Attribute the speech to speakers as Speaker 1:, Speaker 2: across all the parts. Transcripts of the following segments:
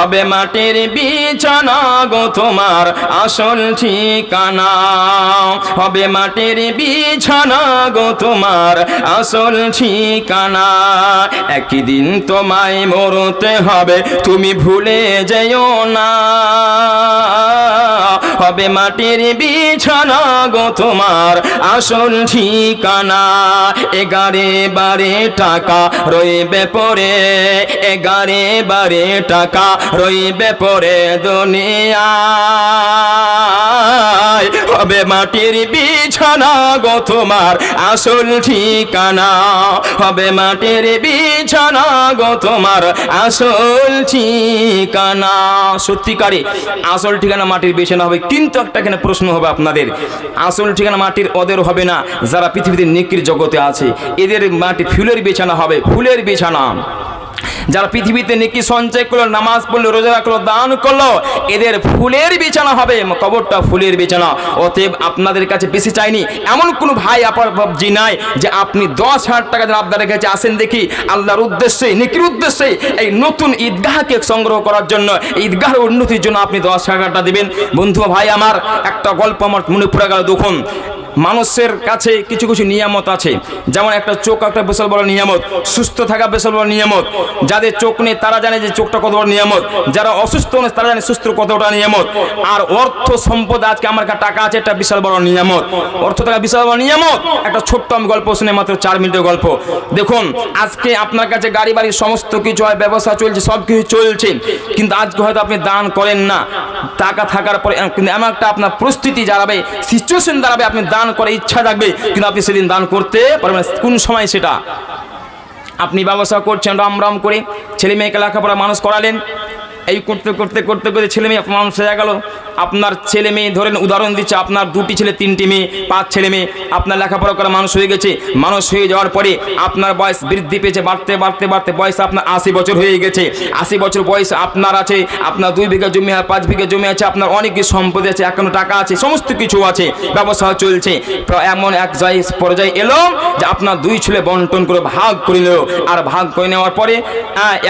Speaker 1: হবে মাটির বিছানা গো তোমার আসল ঠিকানা। হবে মাটির বিছানা গো তোমার আসল ঠিকানা। একদিন তোমায় মরতে হবে, তুমি ভুলে যেও না। হবে মাটির বিছানা গো তোমার আসল ঠিকানা। এগারে বারে টাকা রইবে পরে, এগারে বারে টাকা রইবে পরে দুনিয়ায়। হবে মাটির বিছানা গো তোমার আসল ঠিকানা। হবে মাটির বিছানা গো তোমার আসল ঠিকানা। সত্যিকারে আসল ঠিকানা মাটির বিছানা হবে, কিন্তু একটা এখানে প্রশ্ন হবে আপনাদের। আসল ঠিকানা মাটির ওদের হবে না, যারা পৃথিবীতে নেকির জগতে আছে, এদের মাটি ফুলের বিছানা হবে, ফুলের বিছানা। যারা পৃথিবীতে নেকি সঞ্চয় করল, নামাজ পড়ল, রোজা রাখল, দান করল, এদের ফুলের বিছানা হবে কবরটা ফুলের বিছানা। অতএব আপনাদের কাছে বেশি চাইনি, এমন কোনো ভাই আপার জি নাই যে আপনি দশ হাজার টাকা যেন আপনাদের কাছে আসেন দেখি, আল্লাহর উদ্দেশ্যে, নেকির উদ্দেশ্যে এই নতুন ঈদগাহকে সংগ্রহ করার জন্য, ঈদগাহের উন্নতির জন্য আপনি দশ হাজার টাকাটা দেবেন। বন্ধু ভাই আমার, একটা গল্প আমার মনে পড়ে গেল, দেখুন। মানুষের কাছে কিছু কিছু নিয়ামত আছে। যেমন একটা চোখ একটা বিশাল বড় নিয়ামত, সুস্থ থাকা বিশাল বড় নিয়ামত। যাদের চোখ নেই, তারা জানে যে চোখটা কত বড় নিয়ামত। যারা অসুস্থ তারা জানে সুস্থ কতটা নিয়ামত। আর অর্থ সম্পদ আজকে আমার কাছে টাকা আছে একটা বিশাল বড় নিয়ামত। অর্থ টাকা বিশাল বড় নিয়ামত। একটা ছোট্ট আমি গল্প শুনে মাত্র চার মিনিটের গল্প। দেখুন, আজকে আপনার কাছে গাড়ি বাড়ি সমস্ত কিছু হয়, ব্যবসা চলছে, সব কিছু চলছে। কিন্তু আজকে হয়তো আপনি দান করেন না। টাকা থাকার পরে, কিন্তু এমন একটা আপনার পরিস্থিতি দাঁড়াবে সিচুয়েশন দাঁড়াবে আপনি দান করে ইচ্ছা থাকবে, কিন্তু আপনি সেদিন দান করতে পারবেন কোন সময় সেটা? আপনি ব্যবসা করছেন, রাম রাম করে ছেলে মেয়েকে লেখাপড়া মানুষ করালেন এই করতে করতে করতে করতে ছেলে মেয়ে মানুষ হয়ে গেল। আপনার ছেলে মেয়ে ধরেন উদাহরণ দিচ্ছে, আপনার দুটি ছেলে, তিনটি মেয়ে, পাঁচ ছেলে মেয়ে, আপনার লেখাপড়া করা মানুষ হয়ে গেছে। মানুষ হয়ে যাওয়ার পরে আপনার বয়স বৃদ্ধি পেয়েছে, বাড়তে বাড়তে বাড়তে বয়স আপনার আশি বছর হয়ে গেছে। আশি বছর বয়স আপনার আছে, আপনার দুই বিঘা জমি আর পাঁচ বিঘা জমি আছে, আপনার অনেক কিছু সম্পদ আছে, এখনও টাকা আছে, সমস্ত কিছু আছে, ব্যবসা চলছে। এমন এক পর্যায়ে এলো যে আপনার দুই ছেলে বন্টন করে ভাগ করে নিল। আর ভাগ করে নেওয়ার পরে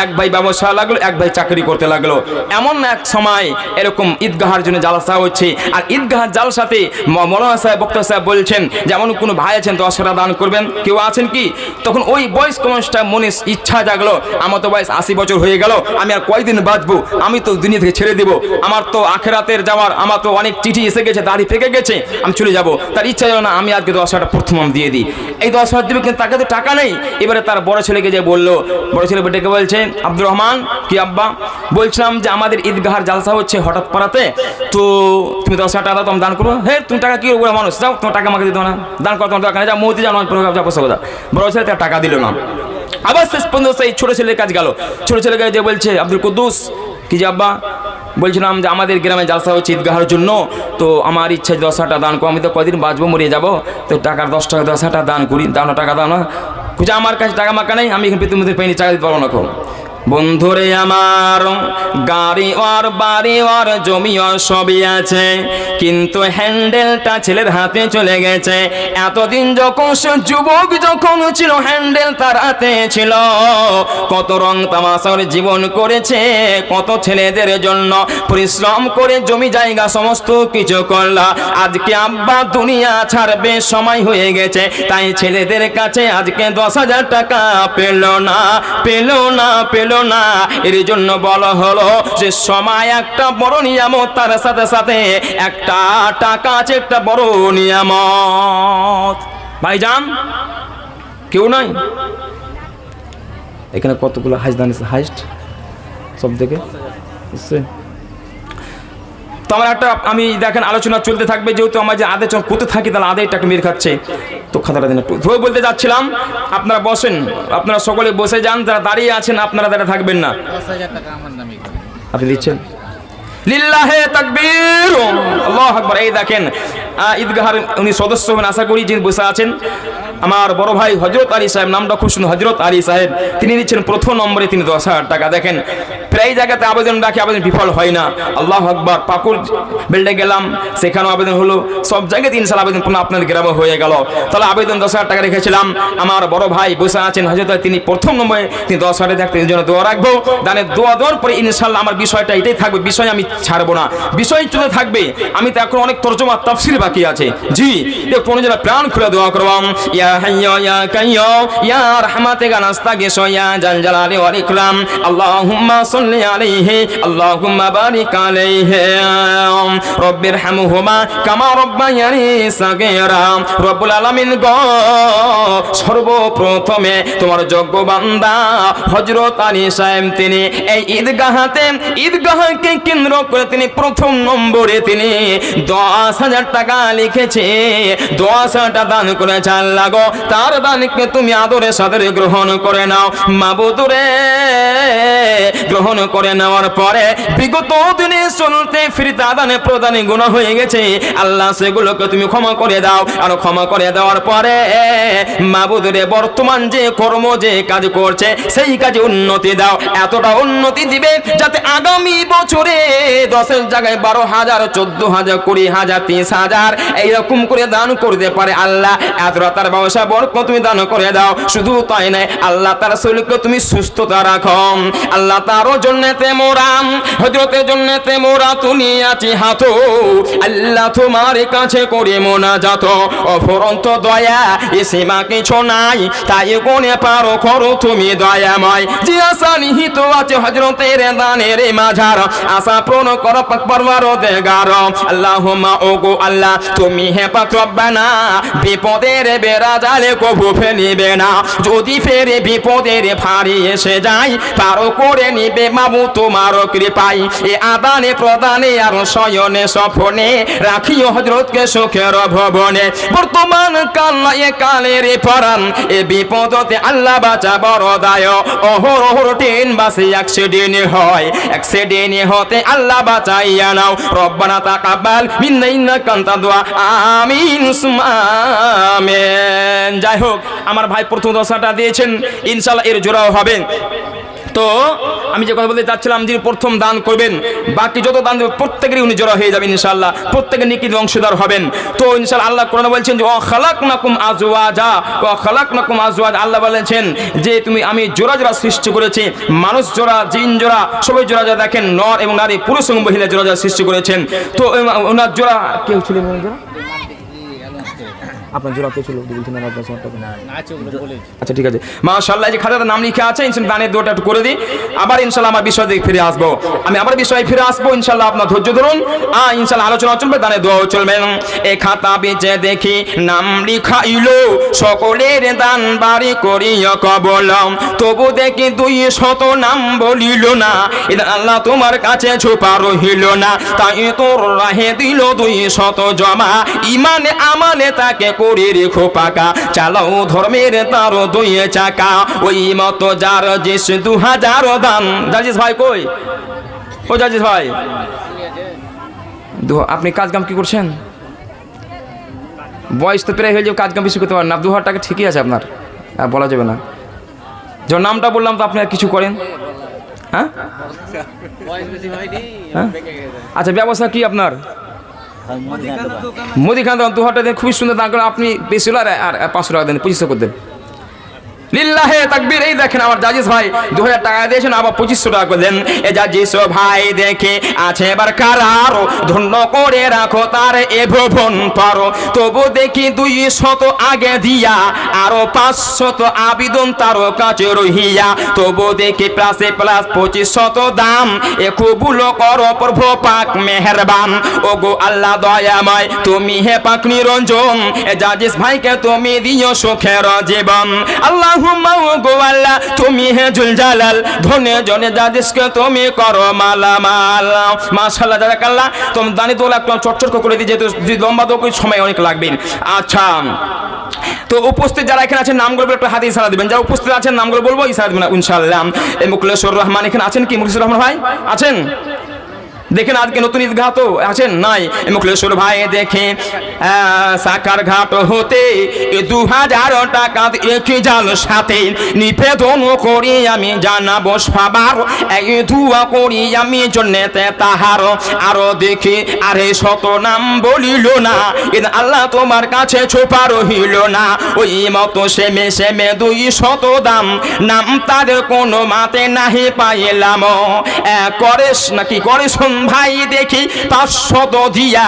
Speaker 1: এক ভাই ব্যবসা লাগল, এক ভাই চাকরি করতে লাগল। এমন এক সময় এরকম ঈদগাহার জন্য জালসা হচ্ছে। আর ঈদগাহার জালসাতে মৌলানা সাহেব, বক্তা সাহেব বলছেন, যেমন কোনো ভাই আছেন দশ টাকা দান করবেন, কেউ আছেন কি? তখন ওই বয়স্ক মানুষটা মনে ইচ্ছা জাগলো, আমার তো বয়স আশি বছর হয়ে গেল, আমি আর কয়দিন বাঁচবো? আমি তো দুনিয়া থেকে ছেড়ে দেবো। আমার তো আখেরাতের যাওয়ার, আমার তো অনেক চিঠি এসে গেছে, দাড়ি পেকে গেছে, আমি চলে যাব। তার ইচ্ছা হলো না, আমি আজকে দশ হাজার প্রথম দিয়ে দিই। এই দশ হাজার দেবে কিন্তু তাকে তো টাকা নেই। এবারে তার বড় ছেলেকে যে বলল, বড় ছেলে ডেকে বলছে, আব্দুর রহমান, কি আব্বা? বলছিলাম যে আমাদের ঈদগাহার জালসা হচ্ছে হঠাৎ পাড়াতে তো তুমি দশ হাজার টাকা আমি দান করব। হে, তুমি টাকা কি করব মানুষ? যাও, তোমার টাকা আমাকে দিতে না। দান করো, তোমার যাও, মৌতি যাও, নয় যা বসে কথা বড় ছেলে তার টাকা দিল না। আবার শেষ পর্যন্ত সেই ছোটো ছেলের কাজ গেল। ছোটো ছেলেকে যে বলছে, আব্দুল কুদ্দুস, কি যে আব্বা? বলছিলাম যে আমাদের গ্রামে জালসা হচ্ছে ঈদগাহার জন্য, তো আমার ইচ্ছা দশ হাজার দান করো, আমি তো কদিন বাঁচবো, মরিয়ে যাব। তো টাকার দশ টাকা, দশ হাজার দান করি দাও না টাকা দাও না। খুঁজে আমার কাছে টাকা মাকা নেই, আমি এখানে পেতে পাইনি টাকা দিতে পারব না বন্ধুরে আমার, গাড়ি ওর, বাড়ি ওর, জমি ওর সবই আছে। কিন্তু হ্যান্ডেলটা ছেলের হাতে চলে গেছে। এতদিন যখন সে যুবক যখন ছিল, হ্যান্ডেল তার হাতে ছিল। কত রং তামাশার জীবন করেছে, কত ছেলেদের জন্য পরিশ্রম করে জমি জায়গা সমস্ত কিছু করলা। আজকে আব্বা দুনিয়া ছাড়বে, সময় হয়ে গেছে। তাই ছেলেদের কাছে আজকে দশ হাজার টাকা পেল না পেল না, পেল না। এর জন্য বলা হলো যে সময় একটা বড় নিয়ামত, তার সাথে সাথে একটা টাকা আছে একটা বড় নিয়ামত। ভাইজান, কেউ নাই? এখানে কতগুলো দান হাইস্ট? সব থেকে? বুঝছেন তো আমার একটা, আমি দেখেন আলোচনা চলতে থাকবে, যেহেতু আমার যে আদে চোখ কোথায় থাকি, তাহলে আদেরটাকে মেরে খাচ্ছে। তো খাতাটা দিন একটু। ধরে বলতে যাচ্ছিলাম, আপনারা বসেন, আপনারা সকলে বসে যান, যারা দাঁড়িয়ে আছেন, আপনারা দাঁড়া থাকবেন না।
Speaker 2: টাকা
Speaker 1: আপনি দিচ্ছেন? লিল্লাহে তাকবীর, আল্লাহু আকবার। এই দেখেন ঈদগাহার উনি সদস্য হবেন। আশা করি যিনি বসে আছেন, আমার বড় ভাই হজরত আলী সাহেব, নামটা খুব সুন্দর হজরত আলী সাহেব, তিনি নিচ্ছেন প্রথম নম্বরে তিনি দশ হাজার টাকা। দেখেন, প্রায় জায়গাতে আবেদন রাখি আবেদন বিফল হয় না। আল্লাহ আকবার পাকুর বেল্টে গেলাম, সেখানেও আবেদন হলো। সব জায়গায় তিন সাল আবেদন পুনঃ আপনার গ্রামে হয়ে গেল। তাহলে আবেদন দশ হাজার টাকা রেখেছিলাম। আমার বড় ভাই বসে আছেন হজরত তিনি প্রথম নম্বরে তিনি দশ হাজার থাকতে জন্য দোয়া রাখব। দানের দোয়া দেওয়ার পরে ইনশাল্লাহ আমার বিষয়টা এটাই থাকবে, বিষয় আমি ছাড়বো না। বিষয় চলে থাকবে, আমি তো এখন অনেক তর্জমা, তাফসির বাকি আছে। জি একটু যেন প্রাণ খুলে দোয়া করবাম। ইয়া হাইয়া ইয়া কাইয়া ইয়া রহমাতে গানাস্তাগিস ইয়া জাল জালালি ওয়াল ইকরাম। আল্লাহুম্মা সাল্লি আলাইহি, আল্লাহুম্মা বারিক আলাইহি। রব্বির হামহুমা কামা রব্বায়ানি সাগীরা। রব্বুল আলামিন গো, সর্বপ্রথমে তোমার যোগ্য বান্দা হযরত আলী সাহেব তিনি, এই ঈদগাহাতে, ঈদগাহকে কেন্দ্র করে তিনি প্রথম নম্বরে তিনি দশ হাজার টাকা লিখেছে। দশ হাজার দান করেছে আল্লাহ গো তার দানকে তুমি আদরে সাদরে গ্রহণ করে নাও। মাবুদুরে, গ্রহণ করে নেওয়ার পরে বিগত দিনে চলতে ফিরতে আদানে প্রদানে গুণ হয়ে গেছে। আল্লাহ সেগুলোকে তুমি ক্ষমা করে দাও। আর ক্ষমা করে দেওয়ার পরে মাবুদুরে বর্তমান যে কর্ম, যে কাজ করছে, সেই কাজে উন্নতি দাও। এতটা উন্নতি দিবে যাতে আগামী বছরে দশের জায়গায় বারো হাজার, চোদ্দ হাজার, কুড়ি হাজার, তিরিশ হাজার এইরকম করে দান করতে পারে আল্লাহ। এতটা তার ব্যবসা বরক তুমি দান করে দাও। শুধু তাই নয়, আল্লাহ তার শরীরকে তুমি সুস্থতা রাখো। আল্লাহ তারও জন্যতে মোরাম হজরতের জন্যতে মোরা তুমি আছি হাতো আল্লাহ তোমার কাছে করে মোনা যাত অফরন্ত দয়া, এ সীমা কিছু নাই, তাই কোনে পারো করো তুমি দয়াময়। যে আশা নিহিত আছে হজরতের দানের মাঝার, আশা পূর্ণ কর পাক পরবার দেগার আল্লাহুম্মা ওগো আল্লাহ। তুমি হে পাক রব্বানা, বিপদের বেড়া জালে কবু ফেলিবে না। যদি ফেরে বিপদের ফাড়ি এসে যায়, পারো করে নিবে মাবু তোমার কৃপাই এ আদানে, প্রদানে আর শয়নে সফনে রাখিও হজরতকে সুখের ভবনে। বর্তমান কাল এ কালের পরান এ বিপদতে আল্লাহ বাঁচা বড় দায়। অহর অহর ট্রেন বাসে অ্যাক্সিডেন্ট হয়। অ্যাক্সিডেন্ট হতে আল্লাহ বাঁচাইয়া নাও। রব্বানা তাকাব্বাল মিন্না ইন্নাকা আনতা আমিন। যাই হোক আমার ভাই প্রথম দশাটা দিয়েছেন। ইনশাল্লাহ এর জোড়াও হবে। তো আমি যে কথা বলতে চাচ্ছিলাম, যিনি প্রথম দান করবেন, বাকি যত দান দেবে প্রত্যেকেরই উনি জড়ো হয়ে যাবেন ইনশাল্লাহ প্রত্যেকের নিকির অংশীদার হবেন। তো ইনশাল্লাহ আল্লাহ কোরআন বলছেন যে ও খালাক নাকুম আজওয়াজা। ও খালাক নাকুম আজওয়াজ। আল্লাহ বলেছেন যে, তুমি, আমি জোড়া জোড়া সৃষ্টি করেছি, মানুষ জোড়া, জিন জোড়া, সবাই জোড়া জোড়া দেখেন, নর এবং নারী, পুরুষ এবং মহিলা জোড়া জোড়া সৃষ্টি করেছেন। তো ওনার জোড়া, কেউ ছিলেন জোড়া? আপনার জোড়া কে ছিল বলছেন না আপনার সবটা আচ্ছা ঠিক আছে। মাশাআল্লাহ যে খাতাতে নাম লিখে আছে ইনশাআল্লাহ দানের দোটা একটু করে দিই। আবার ইনশাআল্লাহ আমার বিষয় দিকে ফিরে আসব। আমি আবার বিষয়ে ফিরে আসব ইনশাআল্লাহ আপনার ধৈর্য ধরুন। আ ইনশাআল্লাহ আলোচনা চলবে দানের দোয়াও চলবে। এ খাতা বেচে দেখি নাম লিখাইলো সকলের দান বাড়ি করিয়া কবলম তবু দেখি দুই শত নাম বলিল না। এটা আল্লাহ তোমার কাছে ছুপা রহিল না। তাই তোর রাহে দিল দুই শত জমা। ইমানে আমানে তাকে করে রেখো পাকা। চালাও ধর্মের তার দুই চাকা। ওই মতো যার জিস দু হাজার দান জাজিস ভাই কই? ও জাজিস ভাই। দু- আপনি কাজ কাম কি করছেন? বয়স তো প্রায় হয়ে যাবে কাজ কাম বেশি করতে পারেন না। দু হাজার টাকা ঠিকই আছে আপনার। আর বলা যাবে না। যখন নামটা বললাম তো আপনি আর কিছু করেন। হ্যাঁ? হ্যাঁ? আচ্ছা ব্যবসা কি আপনার? মুদিখানা দোকান। দু হাজার দেন খুবই সুন্দর দাম করে আপনি বেশি আর পাঁচশো টাকা দেন পঁচিশশো করে দেন। লিল্লাহে তাকবীর, এই দেখেন আমার জাজিস ভাই দু হাজার টাকা দিয়েছেন আবার পঁচিশশো টাকা দেন। এ জাজিস ভাই দেখে আছে এবার কারার, ধন্য করে রাখো তার এ ভুবন পারো। তবু দেখি দুই শত আগে দিয়া, আরও পাঁচশত আবেদন তার কাছে রহিয়া। তবু দেখি প্লাসে প্লাস পঁচিশ শত দাম, এ কবুল করো প্রভু পাক মেহেরবান। ও গো আল্লাহ দয়াময়, তুমি হে পাক নিরঞ্জন, এ জাজিস ভাইকে তুমি দিও সুখের জীবন। আল্লাহ আল্লাহ, তুমি হে জুল জালাল, ধনে জনে জাজিসকে তুমি করো মালামাল। মাশাআল্লাহ, জাজাকাল্লাহ, তুমি দানি তোলা একটু চটচট করে দিই যেহেতু লম্বা তো সময় অনেক লাগবে। আচ্ছা তো উপস্থিত যারা এখানে আছেন, নামগুলো একটু হাতে ইশারা দিবেন। যারা উপস্থিত আছেন, নামগুলো বলব ইশারা দিবেন ইনশাআল্লাহ। এই মুকলেশ্বর রহমান এখানে আছেন কি? মুকলেশ্বর রহমান ভাই, আছেন? দেখেন আজকে নতুন ঈদগাহ তো আছেন? নাই। মুখলেশ্বর ভাই দেখে সাকার ঘাট হতে দু হাজার টাকা একই জাল সাথে? নিবেদন করি আমি জানা জানাব সবার। এই ধুয়া করি আমি, জন্যেতে তাহার। আরও দেখি, আরে শত নাম বলিল না। ঈদ আল্লাহ তোমার কাছে ছোপা রহিল না। ওই মতো সেমে সেমে দুই শত দাম। নাম তাদের কোনো মাতে নাহি পাইলাম। এক করেস নাকি করেশন ভাই দেখি পাঁচশত দিয়া।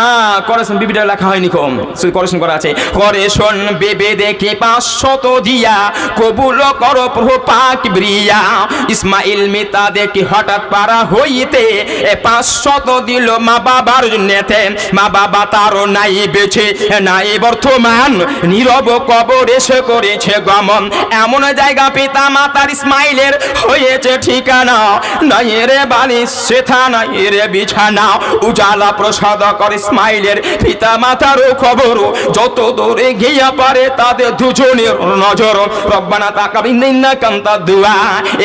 Speaker 1: আহ করেশন বিবিটা লেখা হয়নি কম। শুধু করেশন করা আছে। করেশন বেবে দেখি পাঁচশত দিয়া। কবুল করো প্রভু পাক ব্রিয়া ইসমাইল মিতা দেখি হঠাৎ পারা হইতে। এ পাঁচশত দিল মা বাবার জন্যেতে। মা বাবা তারও নাই বেছে নাই বর্তমান। নীরব কবর এসে করেছে গমন। এমন জায়গা পিতা মাতার ইসমাইলের হয়েছে ঠিকানা। নাই রে বাড়ি সেথা নাই রে বিছানা, উজালা প্রসাদ করে ইসমাইলের পিতা মাতারও খবর। যত দূরে গিয়া পারে তাদের দুজনের নজর। রব্বানা তাকাবি নিন্না কান্তা দুয়া।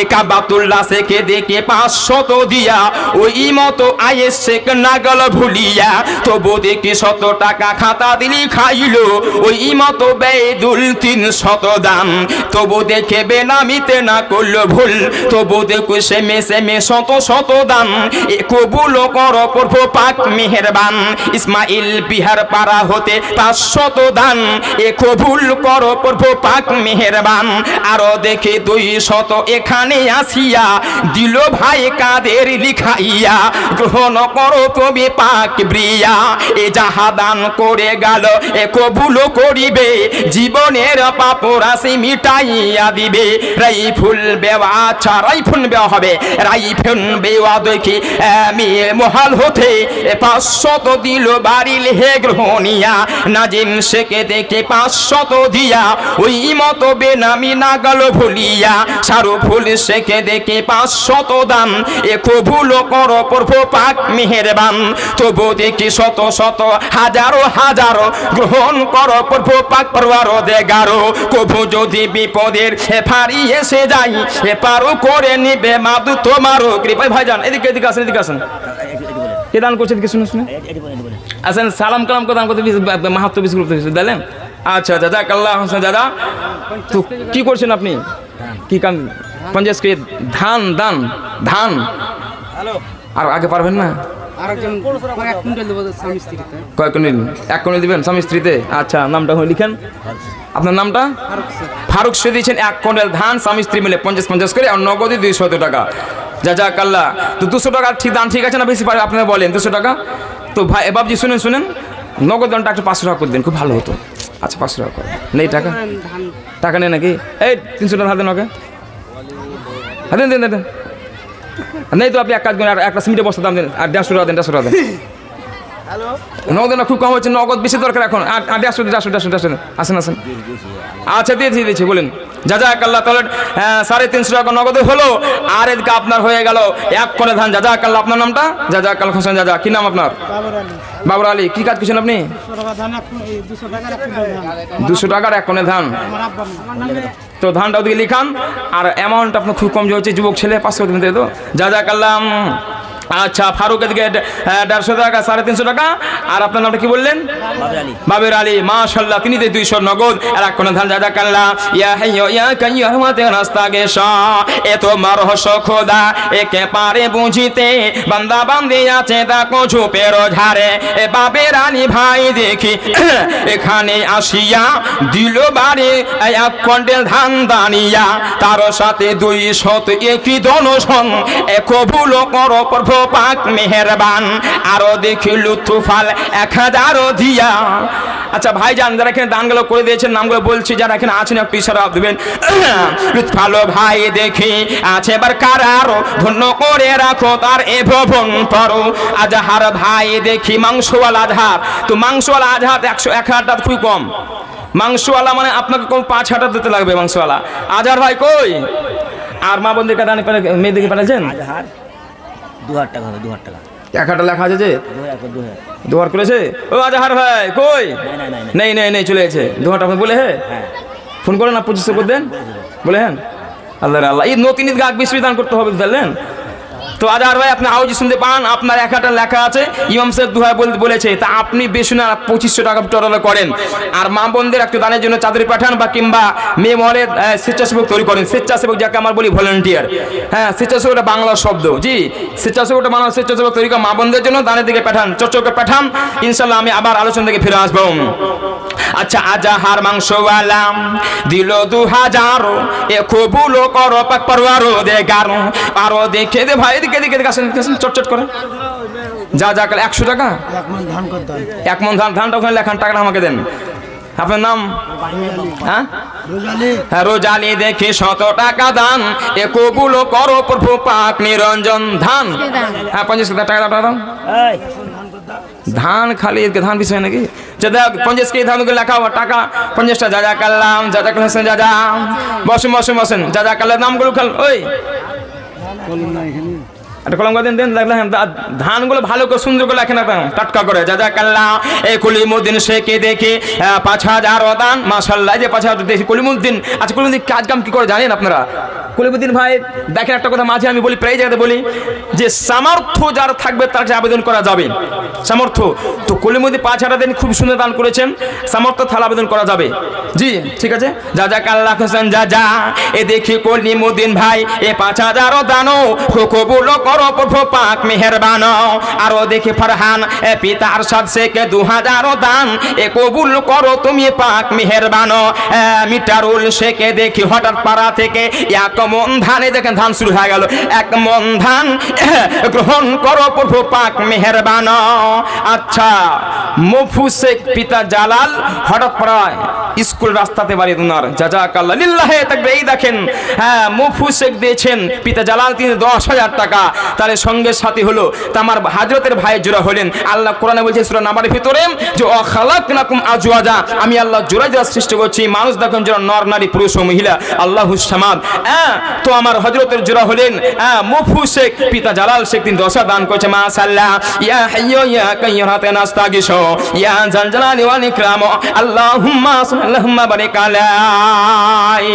Speaker 1: একা বাতুল্লাহ শেখে দেখে পাঁচশত দিয়া। ওই মতো আয়েস শেখ নাগল ভুলিয়া, তবু দেখি শত টাকা খাতা দিলি খাইলো। ওই মতো বেদুল তিন শত দাম। তবু দেখে বেনামিতে না করল ভুল। তবু দেখো সেমে সেমে শত শত দাম। কবুল কর প্রভু পাক মেহেরবান। ইসমাইল বিহার পাড়া হতে পাঁচশত দান। এ কবুল কর প্রভু পাক মেহেরবান। আরও দেখে দুই শত এখানে আসিয়া দিল ভাই কাদের লিখাইয়া, গ্রহণ করো তুমি পাক ব্রিয়া। এ যাহা দান করে গেল, এ কবুল করিবে। জীবনের পাপ রাশি মিটাইয়া দিবে। রাই ফুল বেওয়া আচ্ছা রাইফুল বেওয়া হবে। রাই বেওয়া বেওয়া দেখি আমি মহাল হতে পাঁচশত দিল বাড়িল হে গ্রহণিয়া। নাজিম শেখে দেখে পাঁচশত দিয়া, ওই মতো বেনামি নাগাল ভুলিয়া। সারু ফুল শেখে দেখে পাঁচশত দাম এ কবুল কর প্রভু পাক মেহেরবান। তবু দেখি শত শত হাজারো হাজারো গ্রহণ কর প্রভু পাক পরবার দেগারো কবু যদি বিপদের এ ফারি এসে যাই এ পারো করে নিবে মাদু তোমারও। কৃপায় ভাইজান, এদিকে এদিকে আসেন এদিকে আসেন। কে দান করছে এদিকে শুনে শুনে আসেন সালাম কালাম করে দান করতে মাহাত্ম বিস্কুট করতে দিলেন? আচ্ছা দাদা কাল্লাহ হোসেন দাদা। তো কি করছেন আপনি? কি কাম? পঞ্চাশ কে ধান দান ধান। আর আগে পারবেন না?
Speaker 2: মানে
Speaker 1: কয় কুইন্টাল? এক কুইন্টাল দিবেন স্বামী স্ত্রীতে? আচ্ছা নামটা লিখেন। আপনার নামটা? ফারুক সে দিয়েছেন এক কুইন্টাল ধান স্বামী স্ত্রী মিলে পঞ্চাশ পঞ্চাশ করে আর নগদে দুইশো টাকা। যা যা কাল্লা তো দুশো টাকা ঠিক দাম ঠিক আছে না বেশি পারে? আপনারা বলেন দুশো টাকা। তো ভাই এবাবজি শুনেন শুনেন। নগদ দামটা একটু পাঁচশো টাকা করে দিন খুব ভালো হতো। আচ্ছা পাঁচশো টাকা করে। নেই টাকা? টাকা নেই নাকি? এই তিনশো টাকা হাতে ওকে হ্যাঁ দেন দেন দেন, নেই তো আপনি এক কাজ করেন আর একটা সিমেন্টের বস্তা দাম দেন আর দেড়শো টাকা দেন দেড়শো টাকা দেন। নগদ না খুব কম হচ্ছে নগদ বেশি দরকার এখন। দেড়শো দেড়শো দেড়শো দেড়শো দেন। আসেন আসেন আচ্ছা দিয়ে দিয়ে দিচ্ছি বলেন। যা যা কাল্লা তাহলে হ্যাঁ, সাড়ে তিনশো টাকা নগদে হলো আর এদিকে আপনার হয়ে গেল। এক কোণে ধান যা যা কাল্লা আপনার নামটা? যা যা কাল হোসেন যা যা কি নাম আপনার?
Speaker 2: বাবর আলী।
Speaker 1: কি কাজ করছেন আপনি?
Speaker 2: দুশো টাকার এক
Speaker 1: কোণে ধান।
Speaker 2: আমার আব্বা আমার নামে
Speaker 1: তো ধানটা ওদিকে লিখান আর অ্যামাউন্ট আপনার খুব কম যে হচ্ছে যুবক ছেলে পাঁচশো দিন তো। যা যা করলাম আচ্ছা ফারুক এদিকে দেড়শো টাকা সাড়ে তিনশো টাকা। আর আপনার নামটা কি বললেন? বাবের আলী। মাশাল্লাহ তিনি যে দুইশো নগদ আর এক কোন ধান যা কাল্লা ইয়া হাইয়ো ইয়া কাইয়ো রহমাতে রাস্তা গে এ তো মারহস খোদা একে পারে বুঝিতে। বান্দা বান্দি আছে দেখো ঝোপের ঝাড়ে। এ বাবের আলী ভাই দেখি এখানে আসিয়া দিল বাড়ি। এক কন্ডেল ধান দানিয়া তার সাথে দুই শত একই দনসন এ কবুল কর প্রভু পাক মেহেরবান, আরও দেখি লুৎফাল এক হাজারও দিয়া। আচ্ছা ভাই যান যারা এখানে দানগুলো করে দিয়েছেন, নামগুলো বলছি, যারা এখানে আছেন, একটু ইশারা দেবেন। লুৎফালো ভাই দেখি, আছে এবার কারারো, ধন্য করে রাখো তার এ ভবন পরো আজহার ভাই দেখি, মাংসওয়ালা আজহার। তো মাংসওয়ালা আজহার একশো এক হাজারটা খুবই কম। মাংসওয়ালা মানে আপনাকে কম পাঁচ হাজার দিতে লাগবে মাংসওয়ালা। আজহার ভাই কই? আর মা বোনদেরকে দান মেয়েদেরকে পাঠাচ্ছেন?
Speaker 3: হাজার দু হাজার টাকা হবে দু হাজার টাকা।
Speaker 1: এক হাজার লেখা আছে যে?
Speaker 3: দু হাজার
Speaker 1: করেছে? ও আজহার ভাই কই?
Speaker 3: নাই, নাই, নাই।
Speaker 1: চলে গেছে। আপনি বলে হ্যাঁ। ফোন করে না পঁচিশশো করে দেন। বলে হ্যাঁ আল্লাহ আল্লাহ। এই নতুন ঈদ গাছ বিশ্রী দান করতে হবে জানলেন? তো আজার ভাই, আপনি আওয়াজ শুনতে পান? আপনার এক একটা লেখা আছে। ইমাম সাহেব দুহাই বল- বলেছে, তা আপনি বেশি না, পঁচিশশো টাকা টোটাল করেন। আর মা বোনদের একটু দানের জন্য চাদরি পাঠান বা কিংবা মেয়ে মহলে স্বেচ্ছাসেবক তৈরি করেন। স্বেচ্ছাসেবক যাকে আমার বলি ভলেন্টিয়ার। হ্যাঁ স্বেচ্ছাসেবক এটা বাংলা শব্দ। জি স্বেচ্ছাসেবকটা বাংলা, স্বেচ্ছাসেবক তৈরি করে মা বোনদের জন্য। দানের দিকে পাঠান চর্চকে পাঠান। ইনশাল্লাহ আমি আবার আলোচনা থেকে ফিরে আসব। আচ্ছা আজাহার মাংসওয়ালাম দিল দু হাজার। এ কবুলো করো, পাক পারোয়ারো দে গারো। আরও দেখে দে ভাই এদিকে এদিকে এদিকে আসেন চটচট করে। যা যা কাল একশো টাকা।
Speaker 2: এক মন ধান করতে
Speaker 1: এক ধান ধানটা ওখানে লেখান টাকাটা আমাকে দেন। আপনার নাম? হ্যাঁ?
Speaker 2: রোজালি।
Speaker 1: হ্যাঁ, রোজালি দেখে শত টাকা দান। এ কবুলো করো প্রভু পাক নিরঞ্জন ধান। হ্যাঁ পঞ্চাশ টাকা টাকা দাও, ধান খালি ধান বিষয় নাকি? যে পঞ্চাশ কেজি ধান লেখা টাকা। পঞ্চাশটা যা যা কাল্লাম যা যা কাল্লাম যা যা বসেন বসেন বসেন। যা যা কাল্লার নামগুলো খাল ওই। একটা কলম করে দেন ধানগুলো ভালো করে সুন্দর করে লেখেন একদম টাটকা করে যা যা কাল্লা এই কলিমুদ্দিন শেখে দেখে পাঁচ হাজার দান মাসাল্লাহ যে পাঁচ হাজার দেখি, কলিমুদ্দিন আচ্ছা কলিমুদ্দিন কাজ কাম কি করে জানেন আপনারা? কলিমুদ্দিন ভাই, দেখেন একটা কথা মাঝে আমি বলি, প্রায় জায়গাতে বলি, যে সামর্থ্য যার থাকবে, তার কাছে আবেদন করা যাবে। সামর্থ্য। তো কলিমুদ্দিন পাঁচ হাজার দিন খুব সুন্দর দান করেছেন, সামর্থ্য থালা আবেদন করা যাবে। জি, ঠিক আছে? যা যা কাল্লা হোসেন যা যা এ দেখি কলিমুদ্দিন ভাই, এ পাঁচ হাজারও দানো কবুল করো প্রভু পাক মেহেরবান। আরও দেখি ফরহান, এ পিতার সাদ দু হাজারও দান। এ কবুল করো তুমি পাক মেহেরবান। মিটারুল শেখে দেখি হঠাৎ পাড়া থেকে এক মন ধানে দেখেন ধান শুরু হয়ে গেল। এক মন ধান গ্রহণ করো প্রভু পাক মেহেরবান। আচ্ছা মফু শেখ পিতা জালাল হঠাৎ পাড়ায় স্কুল রাস্তাতে বাড়ি তোমার জাজা কাল্লা লিল্লাহে থাকবে এই দেখেন হ্যাঁ মুফু শেখ দিয়েছেন পিতা জালাল তিনি দশ হাজার টাকা। তাহলে সঙ্গে সাথী হলো। তা আমার হাজরতের ভাই জোড়া হলেন। আল্লাহ কোরআনে বলছে সুরা নামার ভিতরে যে অখালাক নাকুম আজওয়াজা আমি আল্লাহ জোড়া জোড়া সৃষ্টি করছি। মানুষ দেখুন যেন নর নারী, পুরুষ ও মহিলা। আল্লাহ সামাদ। হ্যাঁ তো আমার হজরতের জোড়া হলেন। হ্যাঁ মুফু শেখ, পিতা জালাল শেখ, তিনি দশা দান করেছে, মাশাআল্লাহ। ইয়া হাইয়্যু, ইয়া কাইয়্যুরাতে নাস্তাগিশু। ইয়া জালজালালি ওয়াল ইকরাম আল্লাহুম্মা আল্লাহুম্মা বারিক আলাই।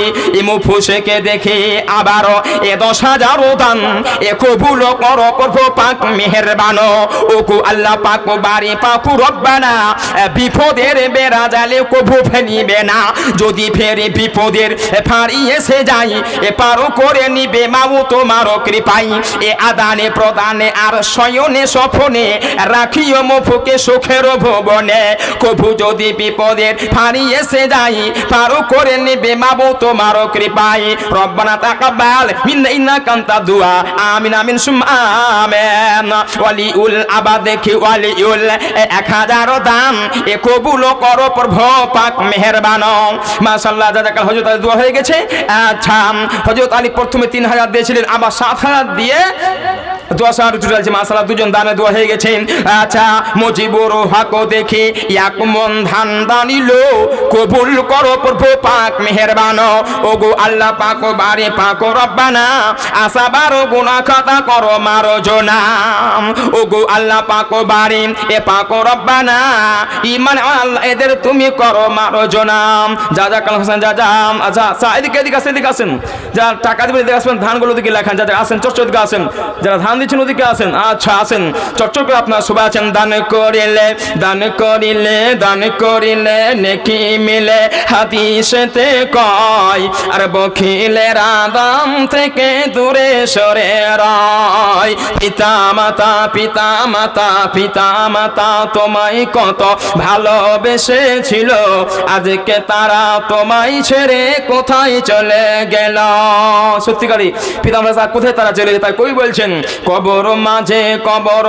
Speaker 1: মুফু শেখকে দেখে আবারও এ দশ হাজার দান, এ কবুল করো প্রভু পাক মেহেরবান। ওকু আল্লাহ পাক বাড়ি পাকু রব্বানা। বিপদের বেড়া জালে কবু ফেলিবে না। যদি ফেরে বিপদের ফাড়ি এসে যাই পারো করে নিবে মাবু তোমারও কৃপাই এ আদানে প্রদানে আর শয়নে সফনে, রাখিও মফুকে সুখের ভবনে কবু যদি বিপদের ফাড়ি এসে যাই পারো করে নিবে মাবু তোমারও কৃপাই রব্বানা তাকাব্বাল মিন্না ইন্নাকা আনতা দুআ আমিন আমিন সুম ওয়ালিউল আবাদ দেখি ওয়ালিউল? এক এ কবুল করো প্রভু পাক জাজাকাল হযরত আলী দোয়া হয়ে গেছে। আচ্ছা হযরত আলী প্রথমে তিন হাজার দিয়েছিলেন, আবার সাত হাজার দিয়ে হাজার চলছে মাসালা দুজন দানে দোয়া হয়ে আচ্ছা মুজিবুর দেখে, এক মন ধান দানিল কবুল করো প্রভু পাক মেহেরবান। ও গো আল্লাহ পাক বারে পাক রব্বানা খাতা করো মারো জোনাম। ও আল্লাহ পাক বারে এ পাক রব্বানা ইমান আল্লাহ, এদের তুমি করো মারো জোনাম। যা যা কাল হাসান, যা যা আচ্ছা আচ্ছা এদিকে এদিকে আসেন এদিকে আসেন। যা টাকা দিবেন, এদিকে আসবেন, ধানগুলো দিকে লেখান যাদের আসেন চর্চা দিকে আসেন। যারা ধান দিচ্ছেন ওদিকে আসেন আচ্ছা আসেন। চর্চা করে আপনার সবাই আছেন, দান করিলে দান করিলে দান করিলে, নেকি মিলে, হাদিসেতে কয়, আর বখিলের আদাম থেকে দূরে সরে রয় পিতা মাতা পিতা মাতা পিতা মাতা তোমায় কত ভালোবেসেছিল। আজকে তারা তোমায় ছেড়ে কোথায় চলে গেল? সত্যিকারই পিতা মাতা কোথায় তারা চলে তাই কই বলছেন, কবর মাঝে, কবর